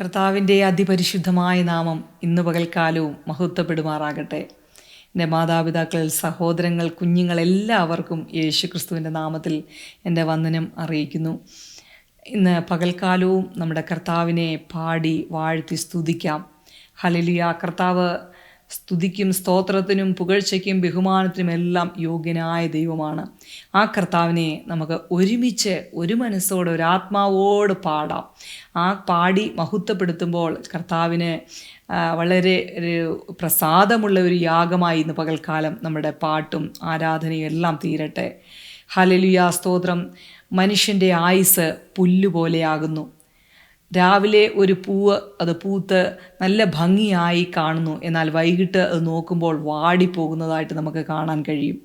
കർത്താവിന്റെ അതിപരിശുദ്ധമായ നാമം ഇന്ന് പകൽക്കാലവും മഹത്വപ്പെടുമാറാകട്ടെ. എന്റെ മാതാപിതാക്കൾ സഹോദരങ്ങൾ കുഞ്ഞുങ്ങൾ എല്ലാവർക്കും യേശു ക്രിസ്തുവിന്റെ നാമത്തിൽ എന്റെ വന്ദനം അറിയിക്കുന്നു. ഇന്ന് പകൽക്കാലവും നമ്മുടെ കർത്താവിനെ പാടി വാഴ്ത്തി സ്തുതിക്കാം. ഹലലിയ കർത്താവ് സ്തുതിക്കും സ്തോത്രത്തിനും പുകഴ്ചയ്ക്കും ബഹുമാനത്തിനും എല്ലാം യോഗ്യനായ ദൈവമാണ്. ആ കർത്താവിനെ നമുക്ക് ഒരുമിച്ച് ഒരു മനസ്സോടെ ഒരു ആത്മാവോട് പാടാം. ആ പാടി മഹത്വപ്പെടുത്തുമ്പോൾ കർത്താവിന് വളരെ ഒരു പ്രസാദമുള്ള ഒരു യാഗമായി ഇന്ന് പകൽക്കാലം നമ്മുടെ പാട്ടും ആരാധനയും എല്ലാം തീരട്ടെ. ഹലലുയാ സ്തോത്രം. മനുഷ്യന്റെ ആയുസ് പുല്ലുപോലെയാകുന്നു. രാവിലെ ഒരു പൂവ് അത് പൂത്ത് നല്ല ഭംഗിയായി കാണുന്നു. എന്നാൽ വൈകിട്ട് അത് നോക്കുമ്പോൾ വാടിപ്പോകുന്നതായിട്ട് നമുക്ക് കാണാൻ കഴിയും.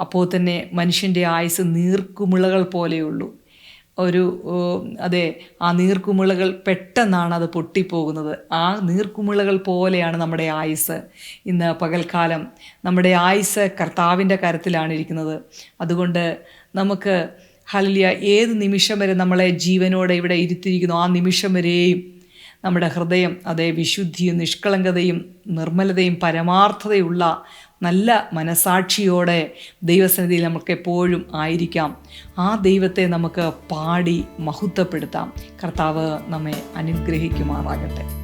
അപ്പോൾ തന്നെ മനുഷ്യന്റെ ആയുസ് നീർക്കുമിളകൾ പോലെയുള്ളൂ. ഒരു അതെ ആ നീർക്കുമിളകൾ പെട്ടെന്നാണ് അത് പൊട്ടിപ്പോകുന്നത്. ആ നീർക്കുമിളകൾ പോലെയാണ് നമ്മുടെ ആയുസ് ഇന്ന് പകൽക്കാലം നമ്മുടെ ആയുസ് കർത്താവിന്റെ കരത്തിലാണ് ഇരിക്കുന്നത് അതുകൊണ്ട് നമുക്ക് ഹലിയ ഏത് നിമിഷം വരെ നമ്മളെ ജീവനോടെ ഇവിടെ ഇരുത്തിയിരിക്കുന്നു ആ നിമിഷം വരെയും നമ്മുടെ ഹൃദയം അതേ വിശുദ്ധിയും നിഷ്കളങ്കതയും നിർമ്മലതയും പരമാർത്ഥതയുള്ള നല്ല മനസാക്ഷിയോടെ ദൈവസന്നിധിയിൽ നമുക്ക് എപ്പോഴും ആയിരിക്കാം. ആ ദൈവത്തെ നമുക്ക് പാടി മഹത്വപ്പെടുത്താം. കർത്താവ് നമ്മെ അനുഗ്രഹിക്കുമാറാകട്ടെ.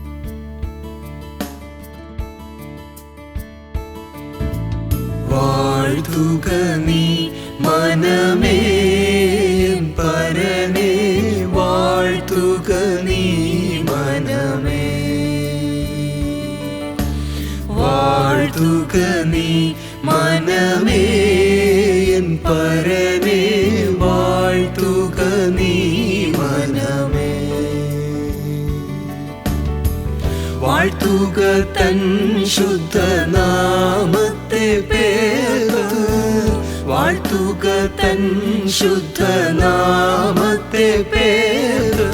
നീ മനമേ പരനെ വാഴ്ത്തുക നീ മനമേ. വാഴ്ത്തുക തൻ ശുദ്ധനാമത്തെ പേർത്ത് വാഴ്ത്തുക തൻ ശുദ്ധനാമത്തെ പേർത്ത്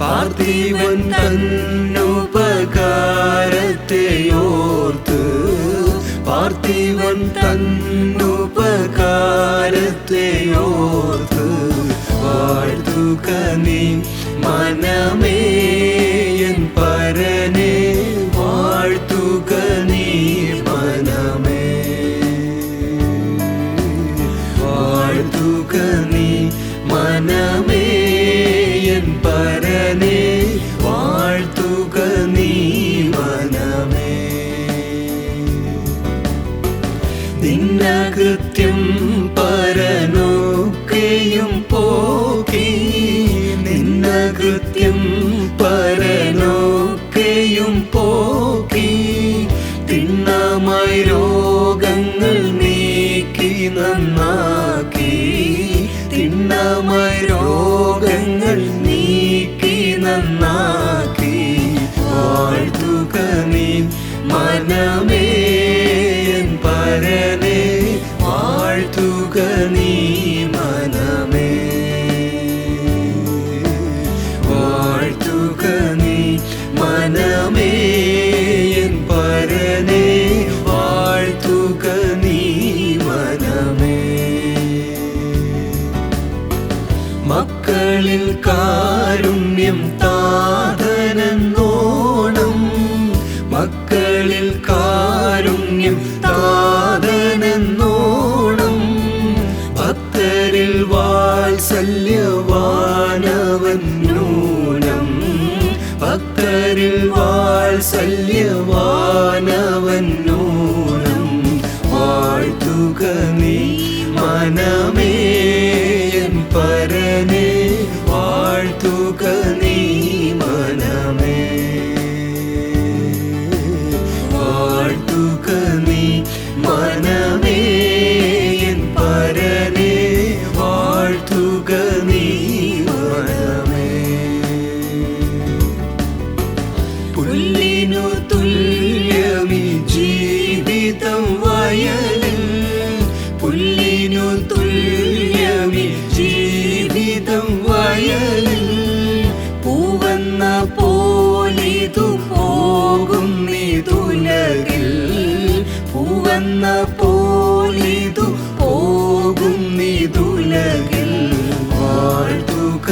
പാർത്ഥിവൻ തന്നുപകാരത്തെയോർ പാർത്ഥിവൻ തന്നുപകാരത്തെ വാഴ്ത്തുക നീ മനമേ എൻ പരനെ. നന്നാക്കി തിണ്ണമായി വാത്സല്യവാനവൻ ഭക്തരിൽ വാത്സല്യവാനവൻ നൂനം. വാഴ്ത്തുക നീ മനമേ എൻ വീണ്ടും വയലിൽ പൂവെന്ന പോലിതു പോകും നീതുലകിൽ പൂവെന്ന പോലിതു പോകും നീതുലകിൽ വാഴ്ത്തുക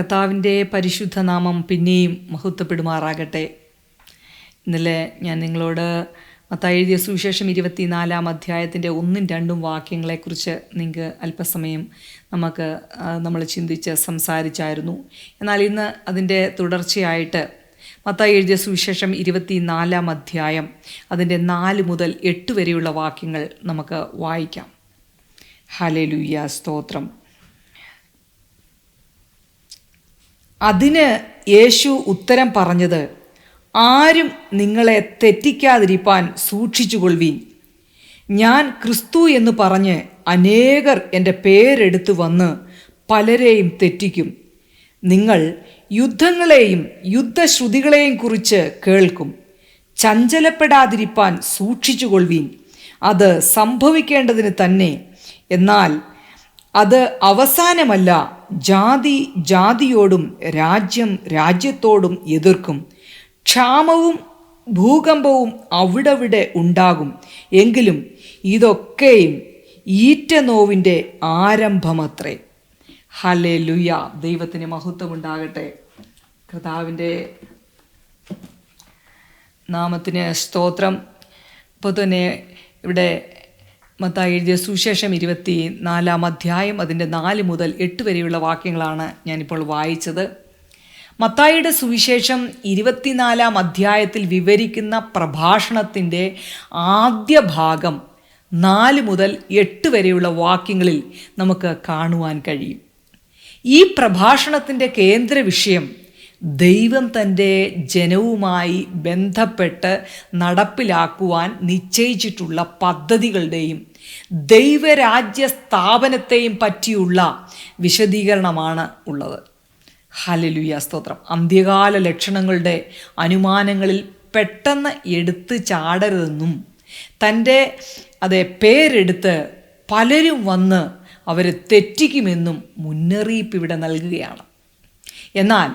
കർത്താവിന്റെ പരിശുദ്ധ നാമം പിന്നെയും മഹത്വപ്പെടുമാറാകട്ടെ. ഇന്നലെ ഞാൻ നിങ്ങളോട് മത്തായി എഴുതിയ സുവിശേഷം ഇരുപത്തിനാലാം അധ്യായത്തിന്റെ ഒന്നും രണ്ടും വാക്യങ്ങളെക്കുറിച്ച് നിങ്ങൾക്ക് അല്പസമയം നമുക്ക് നമ്മൾ ചിന്തിച്ച് സംസാരിച്ചായിരുന്നു. എന്നാൽ ഇന്ന് അതിന്റെ തുടർച്ചയായിട്ട് മത്തായി എഴുതിയ സുവിശേഷം ഇരുപത്തിനാലാം അധ്യായം അതിന്റെ നാല് മുതൽ എട്ട് വരെയുള്ള വാക്യങ്ങൾ നമുക്ക് വായിക്കാം. ഹലേലുയ്യ സ്തോത്രം. അതിന് യേശു ഉത്തരം പറഞ്ഞത് ആരും നിങ്ങളെ തെറ്റിക്കാതിരിപ്പാൻ സൂക്ഷിച്ചുകൊള്ളുവീൻ. ഞാൻ ക്രിസ്തു എന്ന് പറഞ്ഞ് അനേകർ എന്റെ പേരെടുത്തു വന്ന് പലരെയും തെറ്റിക്കും. നിങ്ങൾ യുദ്ധങ്ങളെയും യുദ്ധശ്രുതികളെയും കുറിച്ച് കേൾക്കും. ചഞ്ചലപ്പെടാതിരിപ്പാൻ സൂക്ഷിച്ചുകൊള്ളുവീൻ. അത് സംഭവിക്കേണ്ടതിന് തന്നെ. എന്നാൽ അത് അവസാനമല്ല ജാതി ജാതിയോടും രാജ്യം രാജ്യത്തോടും എതിർക്കും. ക്ഷാമവും ഭൂകമ്പവും അവിടവിടെ ഉണ്ടാകും. എങ്കിലും ഇതൊക്കെയും ഈറ്റ നോവിന്റെ ആരംഭമത്രേ. ഹലേ ലുയ ദൈവത്തിന് മഹത്വമുണ്ടാകട്ടെ. കർത്താവിന്റെ നാമത്തിന് സ്തോത്രം. ഇപ്പോൾ തന്നെ ഇവിടെ മത്തായി എഴുതിയ സുശേഷം ഇരുപത്തി നാലാം അധ്യായം അതിന്റെ നാല് മുതൽ എട്ട് വരെയുള്ള വാക്യങ്ങളാണ് ഞാനിപ്പോൾ വായിച്ചത്. മത്തായിയുടെ സുവിശേഷം ഇരുപത്തിനാലാം അധ്യായത്തിൽ വിവരിക്കുന്ന പ്രഭാഷണത്തിന്റെ ആദ്യ ഭാഗം നാല് മുതൽ എട്ട് വരെയുള്ള വാക്യങ്ങളിൽ നമുക്ക് കാണുവാൻ കഴിയും. ഈ പ്രഭാഷണത്തിന്റെ കേന്ദ്ര വിഷയം ദൈവം തന്റെ ജനവുമായി ബന്ധപ്പെട്ട് നടപ്പിലാക്കുവാൻ നിശ്ചയിച്ചിട്ടുള്ള പദ്ധതികളുടെയും ദൈവരാജ്യ സ്ഥാപനത്തെയും പറ്റിയുള്ള വിശദീകരണമാണ് ഉള്ളത്. ഹലലുയ സ്തോത്രം. അന്ത്യകാല ലക്ഷണങ്ങളുടെ അനുമാനങ്ങളിൽ പെട്ടെന്ന് എടുത്ത് ചാടരുതെന്നും തന്റെ അതെ പേരെടുത്ത് പലരും വന്ന് അവരെ തെറ്റിക്കുമെന്നും മുന്നറിയിപ്പ് ഇവിടെ നൽകുകയാണ്. എന്നാൽ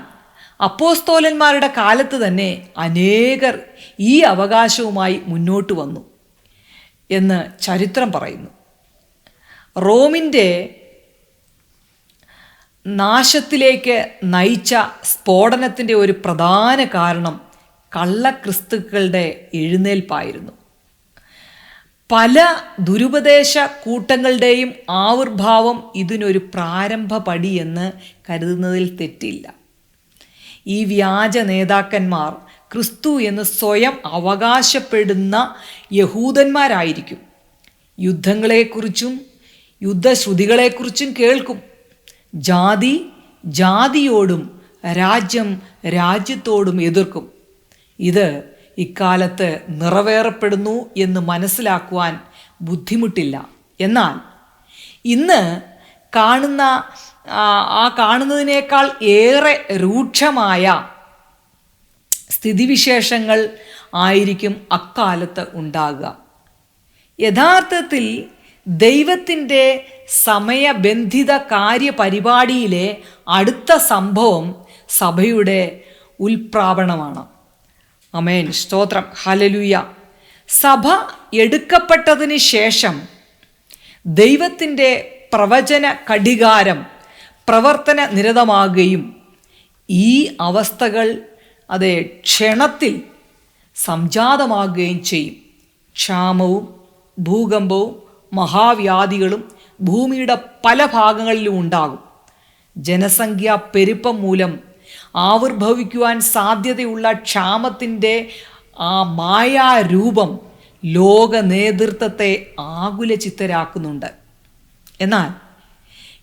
അപ്പോസ്തോലന്മാരുടെ കാലത്ത് തന്നെ അനേകർ ഈ അവകാശവുമായി മുന്നോട്ട് വന്നു. എന്ന് ചരിത്രം പറയുന്നു. റോമിന്റെ നാശത്തിലേക്ക് നയിച്ച സ്ഫോടനത്തിന്റെ ഒരു പ്രധാന കാരണം കള്ളക്രിസ്തുക്കളുടെ എഴുന്നേൽപ്പായിരുന്നു. പല ദുരുപദേശ കൂട്ടങ്ങളുടെയും ആവിർഭാവം ഇതിനൊരു പ്രാരംഭ പടിയെന്ന് കരുതുന്നതിൽ തെറ്റില്ല. ഈ വ്യാജ നേതാക്കന്മാർ ക്രിസ്തു എന്ന് സ്വയം അവകാശപ്പെടുന്ന യഹൂദന്മാരായിരിക്കും. യുദ്ധങ്ങളെക്കുറിച്ചും യുദ്ധശ്രുതികളെക്കുറിച്ചും കേൾക്കും. ജാതി ജാതിയോടും രാജ്യം രാജ്യത്തോടും എതിർക്കും. ഇത് ഇക്കാലത്ത് നിറവേറപ്പെടുന്നു എന്ന് മനസ്സിലാക്കുവാൻ ബുദ്ധിമുട്ടില്ല. എന്നാൽ ഇന്ന് കാണുന്ന ആ കാണുന്നതിനേക്കാൾ ഏറെ രൂക്ഷമായ സ്ഥിതിവിശേഷങ്ങൾ ആയിരിക്കും അക്കാലത്ത് ഉണ്ടാകുക. യഥാർത്ഥത്തിൽ ദൈവത്തിന്റെ സമയബന്ധിത കാര്യപരിപാടിയിലെ അടുത്ത സംഭവം സഭയുടെ ഉൽപ്രാവണമാണ് അമേൻ സ്തോത്രം. ഹലലുയ സഭ എടുക്കപ്പെട്ടതിന് ശേഷം ദൈവത്തിന്റെ പ്രവചന കടികാരം പ്രവർത്തന നിരതമാകുകയും ഈ അവസ്ഥകൾ അതെ ക്ഷണത്തിൽ സംജാതമാകുകയും ചെയ്യും. ക്ഷാമവും ഭൂകമ്പവും മഹാവ്യാധികളും ഭൂമിയുടെ പല ഭാഗങ്ങളിലും ഉണ്ടാകും. ജനസംഖ്യ പെരുപ്പം മൂലം ആവിർഭവിക്കുവാൻ സാധ്യതയുള്ള ക്ഷാമത്തിന്റെ ആ മായാരൂപം ലോക നേതൃത്വത്തെ ആകുലചിത്തരാക്കുന്നുണ്ട്. എന്നാൽ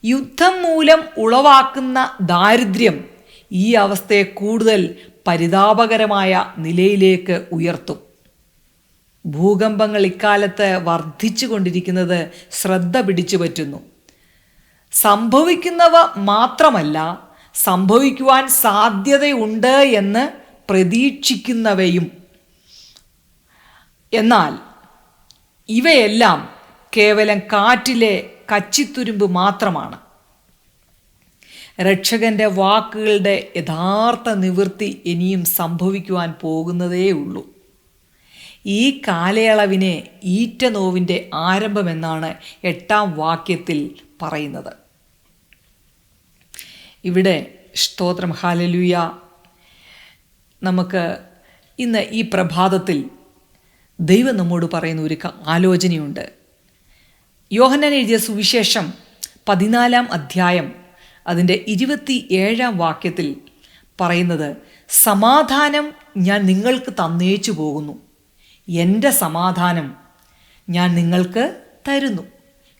യുദ്ധം മൂലം ഉളവാക്കുന്ന ദാരിദ്ര്യം ഈ അവസ്ഥയെ കൂടുതൽ പരിതാപകരമായ നിലയിലേക്ക് ഉയർത്തും. ഭൂകമ്പങ്ങൾ ഇക്കാലത്ത് വർദ്ധിച്ചു കൊണ്ടിരിക്കുന്നത് ശ്രദ്ധ പിടിച്ചു പറ്റുന്നു. സംഭവിക്കുന്നവ മാത്രമല്ല സംഭവിക്കുവാൻ സാധ്യതയുണ്ട് എന്ന് പ്രതീക്ഷിക്കുന്നവയും. എന്നാൽ ഇവയെല്ലാം കേവലം കാറ്റിലെ കച്ചിത്തുരുമ്പ് മാത്രമാണ്. രക്ഷകന്റെ വാക്കുകളുടെ യഥാർത്ഥ നിവൃത്തി ഇനിയും സംഭവിക്കുവാൻ പോകുന്നതേ ഉള്ളൂ. ഈ കാലയളവിനെ ഈറ്റ നോവിന്റെ ആരംഭമെന്നാണ് എട്ടാം വാക്യത്തിൽ പറയുന്നത്. ഇവിടെ സ്തോത്രം ഹാലലുയ നമുക്ക് ഇന്ന് ഈ പ്രഭാതത്തിൽ ദൈവം നമ്മോട് പറയുന്ന ഒരു ആലോചനയുണ്ട്. യോഹനൻ എഴുതിയ സുവിശേഷം പതിനാലാം അധ്യായം അതിന്റെ ഇരുപത്തി ഏഴാം വാക്യത്തിൽ പറയുന്നത് സമാധാനം ഞാൻ നിങ്ങൾക്ക് തന്നേച്ചു പോകുന്നു. എന്റെ സമാധാനം ഞാൻ നിങ്ങൾക്ക് തരുന്നു.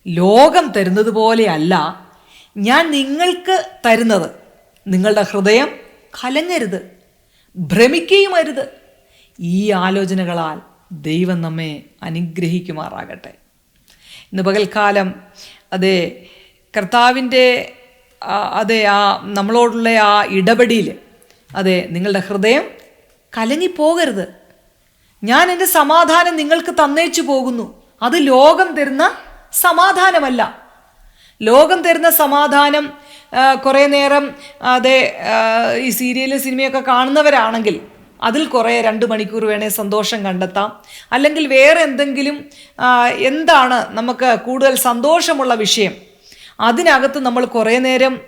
ലോകം തരുന്നത് പോലെയല്ല ഞാൻ നിങ്ങൾക്ക് തരുന്നത്. നിങ്ങളുടെ ഹൃദയം കലങ്ങരുത് ഭ്രമിക്കുകയും അരുത് ഈ ആലോചനകളാൽ ദൈവം നമ്മെ അനുഗ്രഹിക്കുമാറാകട്ടെ. ഇന്ന് പകൽക്കാലം അതെ കർത്താവിന്റെ അതെ ആ നമ്മളോടുള്ള ആ ഇടപെടിയിൽ അതെ നിങ്ങളുടെ ഹൃദയം കലങ്ങിപ്പോകരുത്. ഞാൻ എന്റെ സമാധാനം നിങ്ങൾക്ക് തന്നേച്ചു പോകുന്നു. അത് ലോകം തരുന്ന സമാധാനമല്ല. ലോകം തരുന്ന സമാധാനം കുറേ നേരം അതെ ഈ സീരിയൽ സിനിമയൊക്കെ കാണുന്നവരാണെങ്കിൽ അതിൽ കുറേ രണ്ട് മണിക്കൂർ വേണേൽ സന്തോഷം കണ്ടെത്താം. അല്ലെങ്കിൽ വേറെ എന്തെങ്കിലും എന്താണ് നമുക്ക് കൂടുതൽ സന്തോഷമുള്ള വിഷയം അതിനകത്ത് നമ്മൾ കുറേ നേരം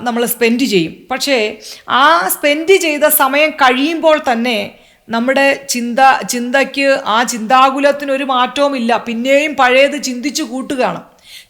നമ്മൾ സ്പെൻഡ് ചെയ്യും. പക്ഷേ ആ സ്പെൻഡ് ചെയ്ത സമയം കഴിയുമ്പോൾ തന്നെ നമ്മുടെ ചിന്ത ചിന്തയ്ക്ക് ആ ചിന്താകുലത്തിനൊരു മാറ്റവുമില്ല പിന്നെയും പഴയത് ചിന്തിച്ചു കൂട്ടുകയാണ്.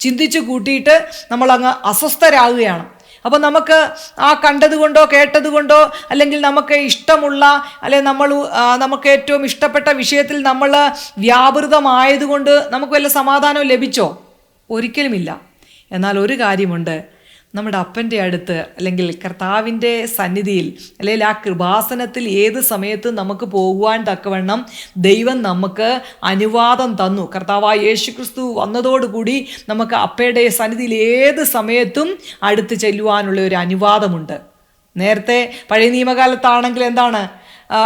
ചിന്തിച്ചു കൂട്ടിയിട്ട് നമ്മളങ്ങ് അസ്വസ്ഥരാകുകയാണ്. അപ്പോൾ നമുക്ക് ആ കണ്ടതുകൊണ്ടോ കേട്ടതുകൊണ്ടോ അല്ലെങ്കിൽ നമുക്ക് ഇഷ്ടമുള്ള അല്ലെങ്കിൽ നമ്മൾ നമുക്ക് ഏറ്റവും ഇഷ്ടപ്പെട്ട വിഷയത്തിൽ നമ്മൾ വ്യാപൃതമായതുകൊണ്ട് നമുക്ക് വല്ല സമാധാനവും ലഭിച്ചോ? ഒരിക്കലുമില്ല. എന്നാൽ ഒരു കാര്യമുണ്ട്. നമ്മുടെ അപ്പന്റെ അടുത്ത് അല്ലെങ്കിൽ കർത്താവിന്റെ സന്നിധിയിൽ അല്ലെങ്കിൽ ആ കൃപാസനത്തിൽ ഏത് സമയത്തും നമുക്ക് പോകുവാൻ തക്കവണ്ണം ദൈവം നമുക്ക് അനുവാദം തന്നു. കർത്താവായ യേശു ക്രിസ്തു വന്നതോടുകൂടി നമുക്ക് അപ്പയുടെ സന്നിധിയിൽ ഏത് സമയത്തും അടുത്ത് ചെല്ലുവാനുള്ള ഒരു അനുവാദമുണ്ട്. നേരത്തെ പഴയ നിയമകാലത്താണെങ്കിൽ എന്താണ്? ആ,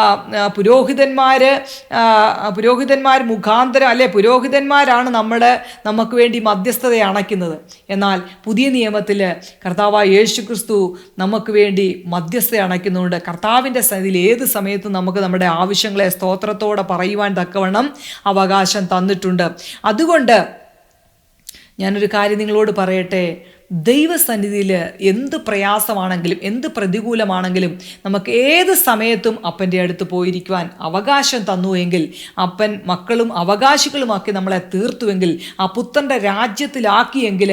പുരോഹിതന്മാർ മുഖാന്തരം അല്ലെ പുരോഹിതന്മാരാണ് നമ്മൾ നമുക്ക് വേണ്ടി മധ്യസ്ഥത അണയ്ക്കുന്നത്. എന്നാൽ പുതിയ നിയമത്തിൽ കർത്താവായ യേശു ക്രിസ്തു നമുക്ക് വേണ്ടി മധ്യസ്ഥത അണയ്ക്കുന്നുണ്ട്. കർത്താവിന്റെ സന്നിധിയിൽ ഏത് സമയത്തും നമുക്ക് നമ്മുടെ ആവശ്യങ്ങളെ സ്തോത്രത്തോടെ പറയുവാൻ തക്കവണ്ണം അവകാശം തന്നിട്ടുണ്ട്. അതുകൊണ്ട് ഞാനൊരു കാര്യം നിങ്ങളോട് പറയട്ടെ? ദൈവസന്നിധിയിൽ എന്ത് പ്രയാസമാണെങ്കിലും എന്ത് പ്രതികൂലമാണെങ്കിലും നമുക്ക് ഏത് സമയത്തും അപ്പന്റെ അടുത്ത് പോയിരിക്കുവാൻ അവകാശം തന്നുവെങ്കിൽ അപ്പൻ മക്കളും അവകാശികളുമാക്കി നമ്മളെ തീർത്തുവെങ്കിൽ ആ പുത്രന്റെ രാജ്യത്തിലാക്കിയെങ്കിൽ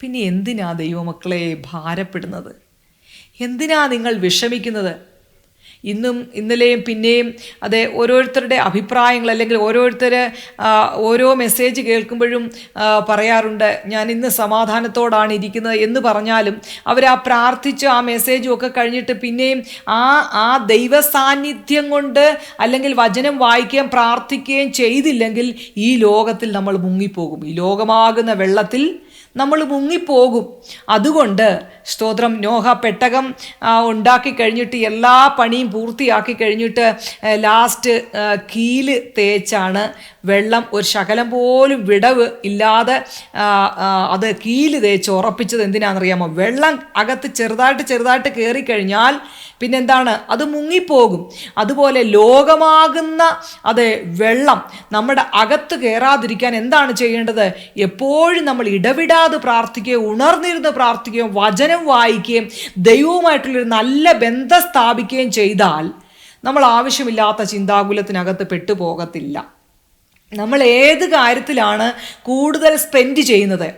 പിന്നെ എന്തിനാ ദൈവമക്കളെ ഭാരപ്പെടുന്നത്? എന്തിനാ നിങ്ങൾ വിഷമിക്കുന്നത്? ഇന്നും ഇന്നലെയും പിന്നെയും അത് ഓരോരുത്തരുടെ അഭിപ്രായങ്ങൾ അല്ലെങ്കിൽ ഓരോരുത്തർ ഓരോ മെസ്സേജ് കേൾക്കുമ്പോഴും പറയാറുണ്ട് ഞാൻ ഇന്ന് സമാധാനത്തോടാണ് ഇരിക്കുന്നത് എന്ന് പറഞ്ഞാലും അവർ ആ പ്രാർത്ഥിച്ച് ആ മെസ്സേജും ഒക്കെ കഴിഞ്ഞിട്ട് പിന്നെയും ആ ആ ദൈവ സാന്നിധ്യം കൊണ്ട് അല്ലെങ്കിൽ വചനം വായിക്കുകയും പ്രാർത്ഥിക്കുകയും ചെയ്തില്ലെങ്കിൽ ഈ ലോകത്തിൽ നമ്മൾ മുങ്ങിപ്പോകും. ഈ ലോകമാകുന്ന വെള്ളത്തിൽ നമ്മൾ മുങ്ങിപ്പോകും. അതുകൊണ്ട് സ്തോത്രം നോഹ പെട്ടകം ഉണ്ടാക്കി കഴിഞ്ഞിട്ട് എല്ലാ പണിയും പൂർത്തിയാക്കി കഴിഞ്ഞിട്ട് ലാസ്റ്റ് കീൽ തേച്ചാണ് വെള്ളം ഒരു ശകലം പോലും വിടവ് ഇല്ലാതെ അത് കീൽ തേച്ച് ഉറപ്പിച്ചത് എന്തിനാണെന്നറിയാമോ? വെള്ളം അകത്ത് ചെറുതായിട്ട് ചെറുതായിട്ട് കയറിക്കഴിഞ്ഞാൽ പിന്നെന്താണ്? അത് മുങ്ങിപ്പോകും. അതുപോലെ ലോകമാകുന്ന അത് വെള്ളം നമ്മുടെ അകത്ത് കയറാതിരിക്കാൻ എന്താണ് ചെയ്യേണ്ടത്? എപ്പോഴും നമ്മൾ ഇടവിടാതെ പ്രാർത്ഥിക്കുകയും ഉണർന്നിരുന്ന് പ്രാർത്ഥിക്കുകയും വചനം വായിക്കുകയും ദൈവവുമായിട്ടുള്ളൊരു നല്ല ബന്ധം സ്ഥാപിക്കുകയും ചെയ്താൽ നമ്മൾ ആവശ്യമില്ലാത്ത ചിന്താകുലത്തിനകത്ത് പെട്ടുപോകത്തില്ല. നമ്മൾ ഏത് കാര്യത്തിലാണ് കൂടുതൽ സ്പെൻഡ് ചെയ്യുന്നത്?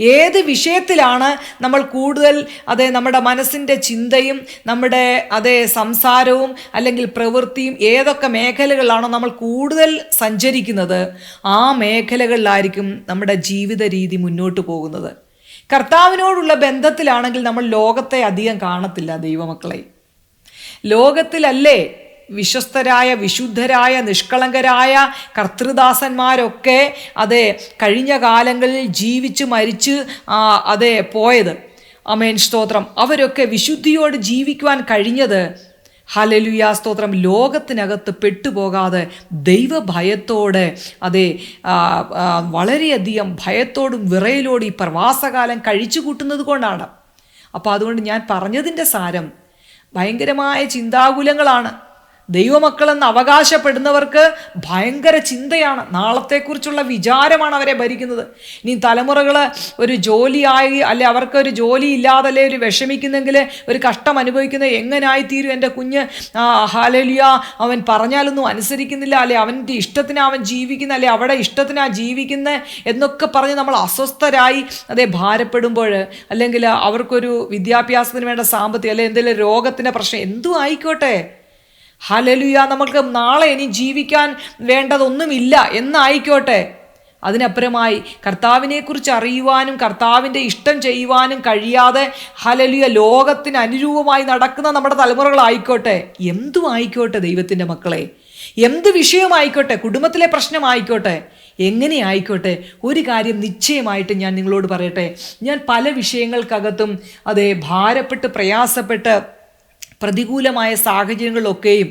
ഏത് വിഷയത്തിലാണ് നമ്മൾ കൂടുതൽ അതെ നമ്മുടെ മനസ്സിന്റെ ചിന്തയും നമ്മുടെ അതെ സംസാരവും അല്ലെങ്കിൽ പ്രവൃത്തിയും ഏതൊക്കെ മേഖലകളിലാണോ നമ്മൾ കൂടുതൽ സഞ്ചരിക്കുന്നത് ആ മേഖലകളിലായിരിക്കും നമ്മുടെ ജീവിത രീതി മുന്നോട്ട് പോകുന്നത്. കർത്താവിനോടുള്ള ബന്ധത്തിലാണെങ്കിൽ നമ്മൾ ലോകത്തെ അധികം കാണത്തില്ല ദൈവമക്കളെ. ലോകത്തിലല്ലേ വിശ്വസ്തരായ വിശുദ്ധരായ നിഷ്കളങ്കരായ കർത്തൃദാസന്മാരൊക്കെ അതെ കഴിഞ്ഞ കാലങ്ങളിൽ ജീവിച്ച് മരിച്ച് അതെ പോയത്. അമേൻ സ്തോത്രം. അവരൊക്കെ വിശുദ്ധിയോട് ജീവിക്കുവാൻ കഴിഞ്ഞത്. ഹലലുയ സ്തോത്രം. ലോകത്തിനകത്ത് പെട്ടുപോകാതെ ദൈവഭയത്തോടെ അതെ വളരെയധികം ഭയത്തോടും വിറയിലോടും ഈ പ്രവാസകാലം കഴിച്ചു കൂട്ടുന്നത് കൊണ്ടാണ്. അപ്പോൾ അതുകൊണ്ട് ഞാൻ പറഞ്ഞതിന്റെ സാരം ഭയങ്കരമായ ചിന്താകുലങ്ങളാണ്. ദൈവമക്കളെന്ന് അവകാശപ്പെടുന്നവർക്ക് ഭയങ്കര ചിന്തയാണ്. നാളത്തെക്കുറിച്ചുള്ള വിചാരമാണ് അവരെ ഭരിക്കുന്നത്. ഇനി തലമുറകൾ ഒരു ജോലിയായി അല്ലെ അവർക്ക് ഒരു ജോലി ഇല്ലാതെ അല്ലെ ഒരു വിഷമിക്കുന്നെങ്കിൽ ഒരു കഷ്ടം അനുഭവിക്കുന്നത് എങ്ങനായിത്തീരും? എന്റെ കുഞ്ഞ് ഹാലലിയ അവൻ പറഞ്ഞാലൊന്നും അനുസരിക്കുന്നില്ല. അല്ലെ അവന്റെ ഇഷ്ടത്തിന് അവൻ ജീവിക്കുന്ന? അല്ലെ അവിടെ ഇഷ്ടത്തിനാ ജീവിക്കുന്നത് എന്നൊക്കെ പറഞ്ഞ് നമ്മൾ അസ്വസ്ഥരായി അതെ ഭാരപ്പെടുമ്പോൾ അല്ലെങ്കിൽ അവർക്കൊരു വിദ്യാഭ്യാസത്തിന് വേണ്ട സാമ്പത്തികം അല്ലെ എന്തെങ്കിലും രോഗത്തിന്റെ പ്രശ്നം എന്തും ആയിക്കോട്ടെ. ഹലലുയ നമുക്ക് നാളെ ഇനി ജീവിക്കാൻ വേണ്ടതൊന്നുമില്ല. എന്നായിക്കോട്ടെ. അതിനപ്പുറമായി കർത്താവിനെക്കുറിച്ച് അറിയുവാനും കർത്താവിന്റെ ഇഷ്ടം ചെയ്യുവാനും കഴിയാതെ ഹലലിയ ലോകത്തിന് അനുരൂപമായി നടക്കുന്ന നമ്മുടെ തലമുറകളായിക്കോട്ടെ. എന്തും ആയിക്കോട്ടെ ദൈവത്തിന്റെ മക്കളെ? എന്ത് വിഷയമായിക്കോട്ടെ? കുടുംബത്തിലെ പ്രശ്നമായിക്കോട്ടെ? എങ്ങനെ ആയിക്കോട്ടെ ഒരു കാര്യം നിശ്ചയമായിട്ട് ഞാൻ നിങ്ങളോട് പറയട്ടെ. ഞാൻ പല വിഷയങ്ങൾക്കകത്തും അതെ ഭാരപ്പെട്ട് പ്രയാസപ്പെട്ട് പ്രതികൂലമായ സാഹചര്യങ്ങളിലൊക്കെയും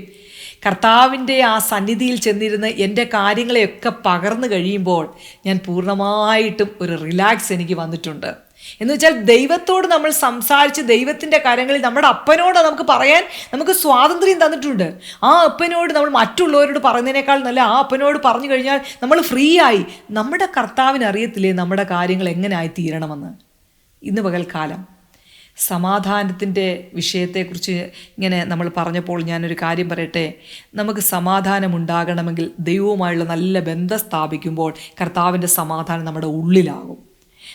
കർത്താവിന്റെ ആ സന്നിധിയിൽ ചെന്നിരുന്ന് എന്റെ കാര്യങ്ങളെയൊക്കെ പകർന്നു കഴിയുമ്പോൾ ഞാൻ പൂർണമായിട്ടും ഒരു റിലാക്സ് എനിക്ക് വന്നിട്ടുണ്ട്. എന്ന് വെച്ചാൽ ദൈവത്തോട് നമ്മൾ സംസാരിച്ച് ദൈവത്തിന്റെ കാര്യങ്ങളിൽ നമ്മുടെ അപ്പനോട് നമുക്ക് പറയാൻ നമുക്ക് സ്വാതന്ത്ര്യം തന്നിട്ടുണ്ട്. ആ അപ്പനോട് നമ്മൾ മറ്റുള്ളവരോട് പറയുന്നതിനേക്കാൾ നല്ല ആ അപ്പനോട് പറഞ്ഞു കഴിഞ്ഞാൽ നമ്മൾ ഫ്രീ ആയി. നമ്മുടെ കർത്താവിന് അറിയത്തില്ലേ നമ്മുടെ കാര്യങ്ങൾ എങ്ങനെ ആയി തീരണമെന്ന്? ഇന്ന് പകൽക്കാലം. സമാധാനത്തിന്റെ വിഷയത്തെക്കുറിച്ച് ഇങ്ങനെ നമ്മൾ പറഞ്ഞപ്പോൾ ഞാനൊരു കാര്യം പറയട്ടെ? നമുക്ക് സമാധാനമുണ്ടാകണമെങ്കിൽ ദൈവവുമായുള്ള നല്ല ബന്ധം സ്ഥാപിക്കുമ്പോൾ കർത്താവിന്റെ സമാധാനം നമ്മുടെ ഉള്ളിലാകും.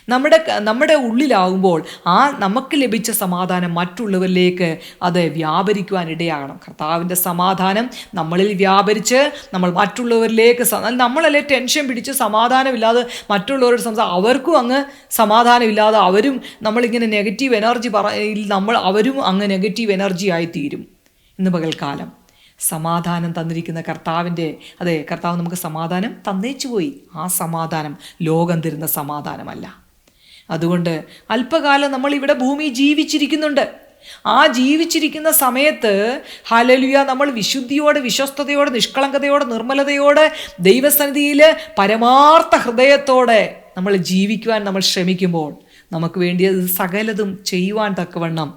നമ്മുടെ നമ്മുടെ ഉള്ളിലാകുമ്പോൾ ആ നമുക്ക് ലഭിച്ച സമാധാനം മറ്റുള്ളവരിലേക്ക് അത് വ്യാപരിക്കുവാൻ ഇടയാകണം കർത്താവിന്റെ സമാധാനം നമ്മളിൽ വ്യാപരിച്ച് നമ്മൾ മറ്റുള്ളവരിലേക്ക് നമ്മളല്ലേ ടെൻഷൻ പിടിച്ച് സമാധാനമില്ലാതെ മറ്റുള്ളവരോട് സംസാരം അവർക്കും അങ്ങ് സമാധാനമില്ലാതെ അവരും നമ്മളിങ്ങനെ നെഗറ്റീവ് എനർജി പറ നമ്മൾ അവരും അങ്ങ് നെഗറ്റീവ് എനർജി ആയിത്തീരും തീരും ഇന്ന് പകൽക്കാലം. സമാധാനം തന്നിരിക്കുന്ന കർത്താവിന്റെ അതെ കർത്താവ് നമുക്ക് സമാധാനം തന്നേച്ചു പോയി ആ സമാധാനം ലോകം തരുന്ന സമാധാനമല്ല. അതുകൊണ്ട് അല്പകാലം നമ്മൾ ഇവിടെ ഭൂമി ജീവിച്ചിരിക്കുന്നുണ്ട്. ആ ജീവിച്ചിരിക്കുന്ന സമയത്ത് ഹലലുയ നമ്മൾ വിശുദ്ധിയോടെ വിശ്വസ്തയോടെ നിഷ്കളങ്കതയോടെ നിർമ്മലതയോടെ ദൈവസന്നിധിയിൽ പരമാർത്ഥ ഹൃദയത്തോടെ നമ്മൾ ജീവിക്കുവാൻ നമ്മൾ ശ്രമിക്കുമ്പോൾ നമുക്ക് വേണ്ടിയത് സകലതും ചെയ്യുവാൻ തക്കവണ്ണം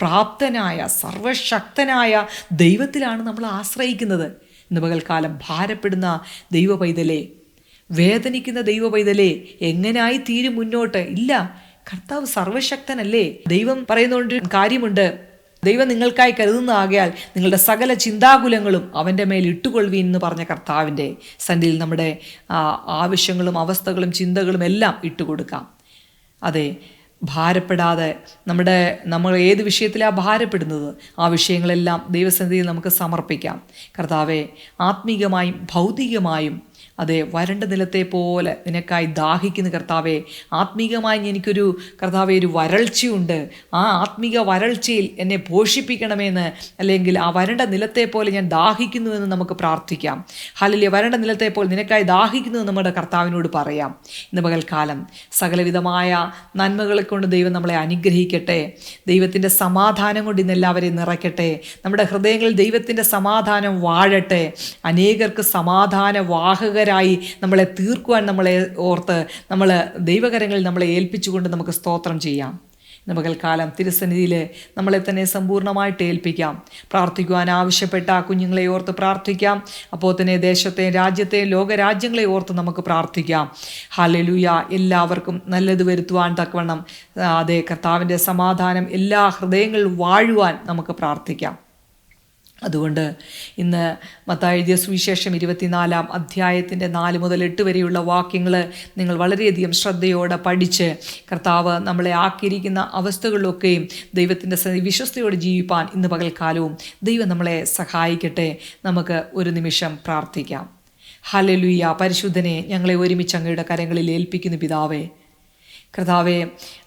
പ്രാപ്തനായ സർവശക്തനായ ദൈവത്തിലാണ് നമ്മൾ ആശ്രയിക്കുന്നത്. ഇന്ന് പകൽക്കാലം ഭാരപ്പെടുന്ന ദൈവ പൈതലേ വേദനിക്കുന്ന ദൈവ പൈതലേ എങ്ങനായി തീരും മുന്നോട്ട്? ഇല്ല. കർത്താവ് സർവശക്തനല്ലേ? ദൈവം പറയുന്നോണ്ട് കാര്യമുണ്ട്. ദൈവം നിങ്ങൾക്കായി കരുതുന്ന ആകയാൽ നിങ്ങളുടെ സകല ചിന്താകുലങ്ങളും അവന്റെ മേൽ ഇട്ടുകൊള്ളുവീൻ എന്ന് പറഞ്ഞ കർത്താവിന്റെ സന്ധിയിൽ നമ്മുടെ ആവശ്യങ്ങളും അവസ്ഥകളും ചിന്തകളും എല്ലാം ഇട്ടുകൊടുക്കാം. അതെ ഭാരപ്പെടാതെ നമ്മുടെ നമ്മൾ ഏത് വിഷയത്തിലാണ് ഭാരപ്പെടുന്നത്? ആ വിഷയങ്ങളെല്ലാം ദൈവസന്നിധിയിൽ നമുക്ക് സമർപ്പിക്കാം. കർത്താവെ ആത്മീകമായും ഭൗതികമായും അതെ വരണ്ട നിലത്തെ പോലെ നിനക്കായി ദാഹിക്കുന്ന കർത്താവെ ആത്മീകമായി എനിക്കൊരു കർത്താവെ ഒരു വരൾച്ചയുണ്ട്. ആ ആത്മീക വരൾച്ചയിൽ എന്നെ പോഷിപ്പിക്കണമെന്ന് അല്ലെങ്കിൽ ആ വരണ്ട നിലത്തെ പോലെ ഞാൻ ദാഹിക്കുന്നുവെന്ന് നമുക്ക് പ്രാർത്ഥിക്കാം. ഹലിലെ വരണ്ട നിലത്തെ പോലെ നിനക്കായി ദാഹിക്കുന്നു എന്ന് നമ്മുടെ കർത്താവിനോട് പറയാം. ഇന്ന് പകൽക്കാലം സകലവിധമായ നന്മകളെ കൊണ്ട് ദൈവം നമ്മളെ അനുഗ്രഹിക്കട്ടെ. ദൈവത്തിന്റെ സമാധാനം കൊണ്ട് ഇന്ന് എല്ലാവരെയും നിറയ്ക്കട്ടെ. നമ്മുടെ ഹൃദയങ്ങളിൽ ദൈവത്തിന്റെ സമാധാനം വാഴട്ടെ. അനേകർക്ക് സമാധാന വാഹകരായി നമ്മളെ തീർക്കുവാൻ നമ്മളെ ഓർത്ത് നമ്മൾ ദൈവകരങ്ങളിൽ നമ്മളെ ഏൽപ്പിച്ചുകൊണ്ട് നമുക്ക് സ്തോത്രം ചെയ്യാം. ഇന്ന് പകൽക്കാലം തിരുസന്നിധിയിൽ നമ്മളെ തന്നെ സമ്പൂർണമായിട്ട് ഏൽപ്പിക്കാം. പ്രാർത്ഥിക്കുവാൻ ആവശ്യപ്പെട്ട കുഞ്ഞുങ്ങളെ ഓർത്ത് പ്രാർത്ഥിക്കാം. അപ്പോൾ തന്നെ ദേശത്തെ രാജ്യത്തെ ലോകരാജ്യങ്ങളെ ഓർത്ത് നമുക്ക് പ്രാർത്ഥിക്കാം. ഹലലുയ എല്ലാവർക്കും നല്ലത് വരുത്തുവാൻ തക്കവണ്ണം അതേ കർത്താവിന്റെ സമാധാനം എല്ലാ ഹൃദയങ്ങളിലും വാഴുവാൻ നമുക്ക് പ്രാർത്ഥിക്കാം. അതുകൊണ്ട് ഇന്ന് മത്തായുധ്യ സുവിശേഷം ഇരുപത്തിനാലാം അധ്യായത്തിന്റെ നാല് മുതൽ എട്ട് വരെയുള്ള വാക്യങ്ങൾ നിങ്ങൾ വളരെയധികം ശ്രദ്ധയോടെ പഠിച്ച് കർത്താവ് നമ്മളെ ആക്കിയിരിക്കുന്ന അവസ്ഥകളിലൊക്കെയും ദൈവത്തിന്റെ വിശ്വസ്തയോടെ ജീവിപ്പാൻ ഇന്ന് പകൽക്കാലവും ദൈവം നമ്മളെ സഹായിക്കട്ടെ. നമുക്ക് ഒരു നിമിഷം പ്രാർത്ഥിക്കാം. ഹലലുയ്യ പരിശുദ്ധനെ ഞങ്ങളെ ഒരുമിച്ച് അങ്ങയുടെ കരങ്ങളിൽ ഏൽപ്പിക്കുന്നു പിതാവേ. കർത്താവെ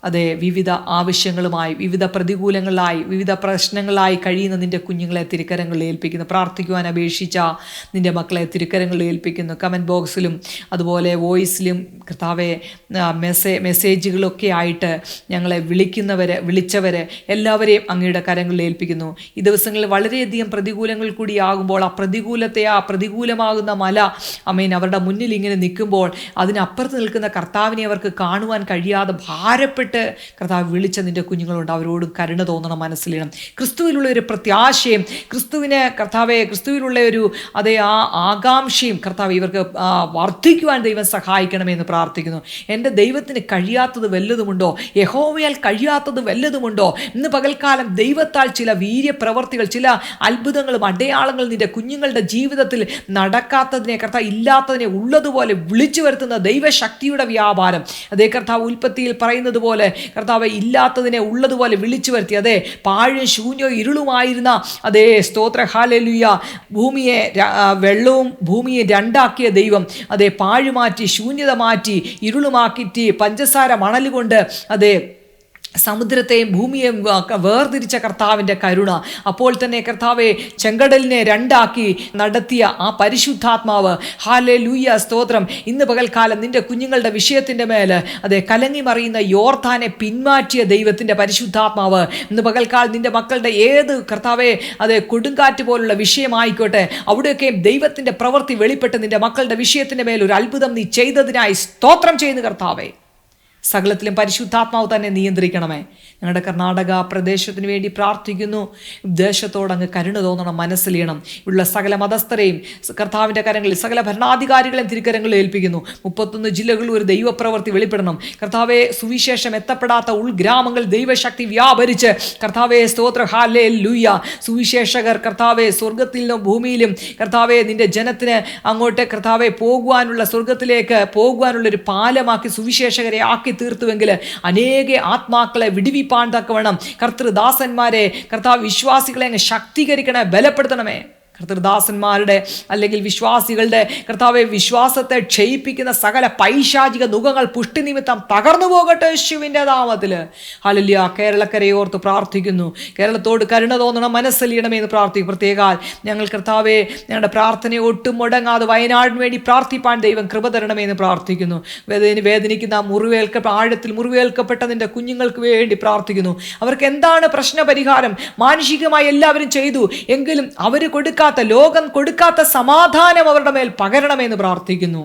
അതെ വിവിധ ആവശ്യങ്ങളുമായി വിവിധ പ്രതികൂലങ്ങളായി വിവിധ പ്രശ്നങ്ങളായി കഴിയുന്ന നിന്റെ കുഞ്ഞുങ്ങളെ തിരുക്കരങ്ങളിൽ ഏൽപ്പിക്കുന്നു. പ്രാർത്ഥിക്കുവാൻ അപേക്ഷിച്ച നിന്റെ മക്കളെ തിരുക്കരങ്ങളിൽ ഏൽപ്പിക്കുന്നു. കമന്റ് ബോക്സിലും അതുപോലെ വോയിസിലും കർത്താവെ മെസ്സേ മെസ്സേജുകളൊക്കെ ആയിട്ട് ഞങ്ങളെ വിളിക്കുന്നവരെ വിളിച്ചവരെ എല്ലാവരെയും അങ്ങയുടെ കരങ്ങളിൽ ഏൽപ്പിക്കുന്നു. ഈ ദിവസങ്ങളിൽ വളരെയധികം പ്രതികൂലങ്ങൾ കൂടിയാകുമ്പോൾ ആ പ്രതികൂലത്തെ ആ പ്രതികൂലമാകുന്ന മല അമീൻ അവരുടെ മുന്നിൽ ഇങ്ങനെ നിൽക്കുമ്പോൾ അതിനപ്പുറത്ത് നിൽക്കുന്ന കർത്താവിനെ അവർക്ക് കാണുവാൻ കഴിയാതെ ഭാരപ്പെട്ട് കർത്താവ് വിളിച്ച നിന്റെ കുഞ്ഞുങ്ങളുണ്ട്. അവരോട് കരുണ തോന്നണം മനസ്സിലിടണം. ക്രിസ്തുവിലുള്ള ഒരു പ്രത്യാശയും ക്രിസ്തുവിനെ കർത്താവെ ക്രിസ്തുവിലുള്ള ഒരു അതേ ആ ആകാംക്ഷയും കർത്താവ് ഇവർക്ക് വർദ്ധിക്കുവാൻ ദൈവം സഹായിക്കണമെന്ന് പ്രാർത്ഥിക്കുന്നു. എന്റെ ദൈവത്തിന് കഴിയാത്തത് വല്ലതുമുണ്ടോ? യഹോവയാൽ കഴിയാത്തത് വല്ലതുമുണ്ടോ? ഇന്ന് പകൽക്കാലം ദൈവത്താൽ ചില വീര്യപ്രവർത്തികൾ ചില അത്ഭുതങ്ങളും അടയാളങ്ങളും നിന്റെ കുഞ്ഞുങ്ങളുടെ ജീവിതത്തിൽ നടക്കാത്തതിനെ കർത്താവ് ഇല്ലാത്തതിനെ ഉള്ളതുപോലെ വിളിച്ചു വരുത്തുന്ന ദൈവശക്തിയുടെ വ്യാപാരം. അതേ കർത്താവ് ഉൽപ്പത്തിയിൽ പറയുന്നത് പോലെ കർത്താവ് ഇല്ലാത്തതിനെ ഉള്ളതുപോലെ വിളിച്ചു വരുത്തി. അതെ പാഴും ശൂന്യോ ഇരുളുമായിരുന്ന അതേ സ്തോത്ര. ഹാലലുയ ഭൂമിയെ വെള്ളവും ഭൂമിയെ രണ്ടാക്കിയ ദൈവം അതെ പാഴുമാറ്റി ശൂന്യത മാറ്റി ഇരുളുമാക്കിറ്റി പഞ്ചസാര മണലുകൊണ്ട് അതെ അതേ സമുദ്രത്തെയും ഭൂമിയെയും വേർതിരിച്ച കർത്താവിന്റെ കരുണ. അപ്പോൾ തന്നെ കർത്താവെ ചെങ്കടലിനെ രണ്ടാക്കി നടത്തിയ ആ പരിശുദ്ധാത്മാവ്. ഹാലെ ലൂയ സ്തോത്രം. ഇന്ന് പകൽക്കാലം നിന്റെ കുഞ്ഞുങ്ങളുടെ വിഷയത്തിന്റെ മേൽ അതെ കലങ്ങി മറിയുന്ന യോർത്താനെ പിന്മാറ്റിയ ദൈവത്തിന്റെ പരിശുദ്ധാത്മാവ്. ഇന്ന് പകൽക്കാലം നിന്റെ മക്കളുടെ ഏത് കർത്താവെ അതെ കൊടുങ്കാറ്റ് പോലുള്ള വിഷയമായിക്കോട്ടെ അവിടെയൊക്കെ ദൈവത്തിന്റെ പ്രവൃത്തി വെളിപ്പെട്ട് നിന്റെ മക്കളുടെ വിഷയത്തിന്റെ മേൽ ഒരു അത്ഭുതം നീ ചെയ്തതിനായി സ്തോത്രം ചെയ്യുന്നു കർത്താവേ. സകലത്തിലും പരിശുദ്ധാത്മാവ് തന്നെ നിയന്ത്രിക്കണമേ. ഞങ്ങളുടെ കർണാടക പ്രദേശത്തിന് വേണ്ടി പ്രാർത്ഥിക്കുന്നു. ദേശത്തോട് അങ്ങ് കരുണ തോന്നണം മനസ്സിലീണം ഉള്ള സകല മതസ്ഥരെയും കർത്താവിന്റെ കരങ്ങളിൽ സകല ഭരണാധികാരികളെയും തിരുക്കരങ്ങളിൽ ഏൽപ്പിക്കുന്നു. മുപ്പത്തൊന്ന് ജില്ലകളിൽ ഒരു ദൈവപ്രവൃത്തി വെളിപ്പെടണം. കർത്താവെ സുവിശേഷം എത്തപ്പെടാത്ത ഉൾഗ്രാമങ്ങൾ ദൈവശക്തി വ്യാപരിച്ച് കർത്താവെ സ്തോത്ര. ഹാലേ ലൂയ സുവിശേഷകർ കർത്താവെ സ്വർഗത്തിലും ഭൂമിയിലും കർത്താവെ നിന്റെ ജനത്തിന് അങ്ങോട്ട് കർത്താവെ പോകുവാനുള്ള സ്വർഗത്തിലേക്ക് പോകുവാനുള്ള ഒരു പാലമാക്കി സുവിശേഷകരെ ആക്കി തീർത്തുവെങ്കിൽ അനേക ആത്മാക്കളെ വിടിവിപ്പാൻ തക്കവണ്ണം കർത്തൃദാസന്മാരെ കർത്താവ് വിശ്വാസികളെ അങ്ങ് ശക്തീകരിക്കണേ ബലപ്പെടുത്തണമേ. കർത്തൃദാസന്മാരുടെ അല്ലെങ്കിൽ വിശ്വാസികളുടെ കർത്താവെ വിശ്വാസത്തെ ക്ഷയിപ്പിക്കുന്ന സകല പൈശാചിക നുഖങ്ങൾ പുഷ്ടി നിമിത്തം തകർന്നു പോകട്ടെ യേശുവിന്റെ നാമത്തിൽ. ഹലല്യ കേരളക്കരയോർത്ത് പ്രാർത്ഥിക്കുന്നു. കേരളത്തോട് കരുണ തോന്നണം മനസ്സലിയണമേ എന്ന് പ്രാർത്ഥിക്കും പ്രത്യേകാൽ ഞങ്ങൾ കർത്താവെ ഞങ്ങളുടെ പ്രാർത്ഥനയെ ഒട്ടും മുടങ്ങാതെ വയനാടിന് വേണ്ടി പ്രാർത്ഥിപ്പാൻ ദൈവം കൃപ തരണമേ എന്ന് പ്രാർത്ഥിക്കുന്നു. വേദന വേദനിക്കുന്ന മുറിവേൽക്ക ആഴത്തിൽ മുറിവേൽക്കപ്പെട്ട നിന്റെ കുഞ്ഞുങ്ങൾക്ക് വേണ്ടി പ്രാർത്ഥിക്കുന്നു. അവർക്ക് എന്താണ് പ്രശ്ന പരിഹാരം മാനുഷികമായി എല്ലാവരും ചെയ്തു. എങ്കിലും അവർ കൊടുക്കാത്ത ലോകം കൊടുക്കാത്ത സമാധാനം അവരുടെ മേൽ പകരണമെന്ന് പ്രാർത്ഥിക്കുന്നു.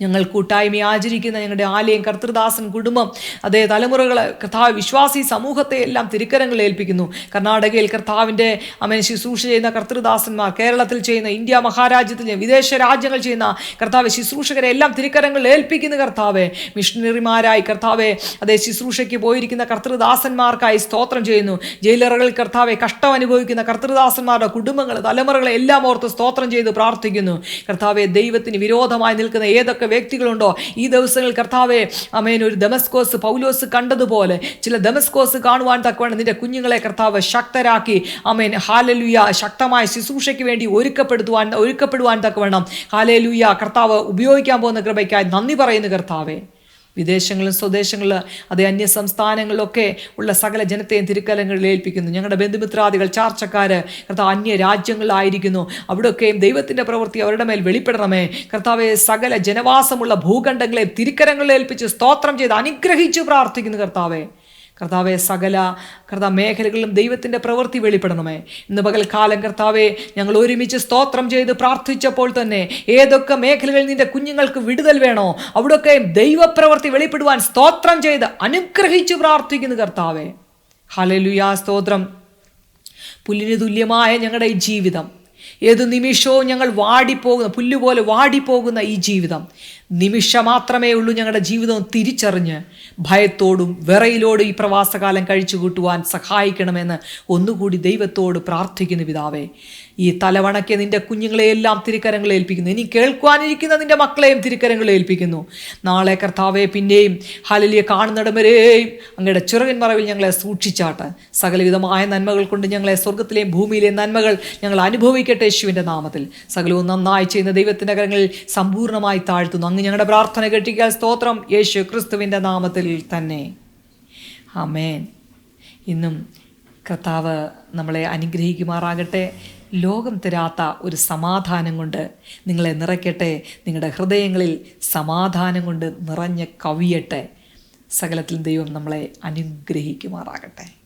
ഞങ്ങൾ കൂട്ടായ്മ ആചരിക്കുന്ന ഞങ്ങളുടെ ആലയം കർത്തൃദാസൻ കുടുംബം അതേ തലമുറകൾ കർത്താവ് വിശ്വാസി സമൂഹത്തെ എല്ലാം തിരുക്കരങ്ങൾ ഏൽപ്പിക്കുന്നു. കർണാടകയിൽ കർത്താവിന്റെ അമൻ ശുശ്രൂഷ ചെയ്യുന്ന കർത്തൃദാസന്മാർ കേരളത്തിൽ ചെയ്യുന്ന ഇന്ത്യ മഹാരാജ്യത്തിൽ വിദേശ രാജ്യങ്ങൾ ചെയ്യുന്ന കർത്താവ് ശുശ്രൂഷകരെ എല്ലാം തിരുക്കരങ്ങൾ ഏൽപ്പിക്കുന്ന കർത്താവെ. മിഷണറിമാരായി കർത്താവെ അതേ ശുശ്രൂഷയ്ക്ക് പോയിരിക്കുന്ന കർത്തൃദാസന്മാർക്കായി സ്തോത്രം ചെയ്യുന്നു. ജയിലറുകളിൽ കർത്താവെ കഷ്ടം അനുഭവിക്കുന്ന കർത്തൃദാസന്മാരുടെ കുടുംബങ്ങൾ തലമുറകളെ എല്ലാം ഓർത്ത് സ്തോത്രം ചെയ്ത് പ്രാർത്ഥിക്കുന്നു. കർത്താവെ ദൈവത്തിന് വിരോധമായി നിൽക്കുന്ന ഏതൊക്കെ വ്യക്തികളുണ്ടോ? ഈ ദിവസങ്ങൾ കർത്താവെ അമേൻ ഒരു ദമസ്കോസ് പൗലോസ് കണ്ടതുപോലെ ചില ദമസ്കോസ് കാണുവാൻ തക്കവണ്ണം നിന്റെ കുഞ്ഞുങ്ങളെ കർത്താവ് ശക്തരാക്കി അമേൻ ഹാലലുയ ശക്തമായ ശുശ്രൂഷയ്ക്ക് വേണ്ടി ഒരുക്കപ്പെടുത്തുവാൻ ഒരുക്കപ്പെടുവാൻ തക്കവണ്ണം. ഹാലലുയ കർത്താവ് ഉപയോഗിക്കാൻ പോകുന്ന കൃപയ്ക്കായി നന്ദി പറയുന്നു കർത്താവെ. വിദേശങ്ങളിലും സ്വദേശങ്ങളിലും അതേ അന്യ സംസ്ഥാനങ്ങളിലൊക്കെ ഉള്ള സകല ജനത്തെയും തിരുക്കലങ്ങളിൽ ഏൽപ്പിക്കുന്നു. ഞങ്ങളുടെ ബന്ധുമിത്രാദികൾ ചാർച്ചക്കാർ കർത്താവ് അന്യ രാജ്യങ്ങളിലായിരിക്കുന്നു അവിടെയൊക്കെയും ദൈവത്തിന്റെ പ്രവൃത്തി അവരുടെ മേൽ വെളിപ്പെടണമേ. കർത്താവെ സകല ജനവാസമുള്ള ഭൂഖണ്ഡങ്ങളെ തിരുക്കരങ്ങളിൽ ഏൽപ്പിച്ച് സ്തോത്രം ചെയ്ത് അനുഗ്രഹിച്ചു പ്രാർത്ഥിക്കുന്നു കർത്താവെ. കർത്താവെ സകല കർത്താവ് മേഖലകളിലും ദൈവത്തിന്റെ പ്രവൃത്തി വെളിപ്പെടണമേ. ഇന്ന് പകൽക്കാലം കർത്താവെ ഞങ്ങൾ ഒരുമിച്ച് സ്തോത്രം ചെയ്ത് പ്രാർത്ഥിച്ചപ്പോൾ തന്നെ ഏതൊക്കെ മേഖലകളിൽ നിന്റെ കുഞ്ഞുങ്ങൾക്ക് വിടുതൽ വേണോ അവിടെയൊക്കെ ദൈവപ്രവൃത്തി വെളിപ്പെടുവാൻ സ്തോത്രം ചെയ്ത് അനുഗ്രഹിച്ചു പ്രാർത്ഥിക്കുന്നു കർത്താവെ. ഹലലുയാ സ്തോത്രം. പുല്ലിന് തുല്യമായ ഞങ്ങളുടെ ഈ ജീവിതം. ഏത് നിമിഷവും ഞങ്ങൾ വാടിപ്പോകുന്ന പുല്ലുപോലെ വാടിപ്പോകുന്ന ഈ ജീവിതം. നിമിഷം മാത്രമേ ഉള്ളൂ ഞങ്ങളുടെ ജീവിതം തിരിച്ചറിഞ്ഞ് ഭയത്തോടും വിറയിലോടും ഈ പ്രവാസകാലം കഴിച്ചു കൂട്ടുവാൻ സഹായിക്കണമെന്ന് ഒന്നുകൂടി ദൈവത്തോട് പ്രാർത്ഥിക്കുന്നു പിതാവേ. ഈ തലവണയ്ക്ക് നിന്റെ കുഞ്ഞുങ്ങളെയെല്ലാം തിരിക്കരങ്ങൾ ഏൽപ്പിക്കുന്നു. ഇനി കേൾക്കുവാനിരിക്കുന്ന നിന്റെ മക്കളെയും തിരിക്കരങ്ങൾ ഏൽപ്പിക്കുന്നു. നാളെ കർത്താവെ പിന്നെയും ഹലലിയെ കാണുന്നിടം വരെയും അങ്ങയുടെ ചിറകൻ മറവിൽ ഞങ്ങളെ സൂക്ഷിച്ചാട്ട് സകലവിധമായ നന്മകൾ കൊണ്ട് ഞങ്ങളെ സ്വർഗത്തിലെയും ഭൂമിയിലെയും നന്മകൾ ഞങ്ങൾ അനുഭവിക്കട്ടെ യേശുവിന്റെ നാമത്തിൽ. സകലവും നന്നായി ചെയ്യുന്ന ദൈവത്തിന്റെ കരങ്ങളിൽ സമ്പൂർണമായി താഴ്ത്തുന്നു. അങ്ങ് ഞങ്ങളുടെ പ്രാർത്ഥന കെട്ടിക്കാൻ സ്തോത്രം യേശു ക്രിസ്തുവിന്റെ നാമത്തിൽ തന്നെ. അമേൻ ഇന്നും കർത്താവ് നമ്മളെ അനുഗ്രഹിക്കുമാറാകട്ടെ. ലോകം തരാത്ത ഒരു സമാധാനം കൊണ്ട് നിങ്ങളെ നിറയ്ക്കട്ടെ. നിങ്ങളുടെ ഹൃദയങ്ങളിൽ സമാധാനം കൊണ്ട് നിറഞ്ഞ് കവിയട്ടെ. സകലത്തിൽ ദൈവം നമ്മളെ അനുഗ്രഹിക്കുമാറാകട്ടെ.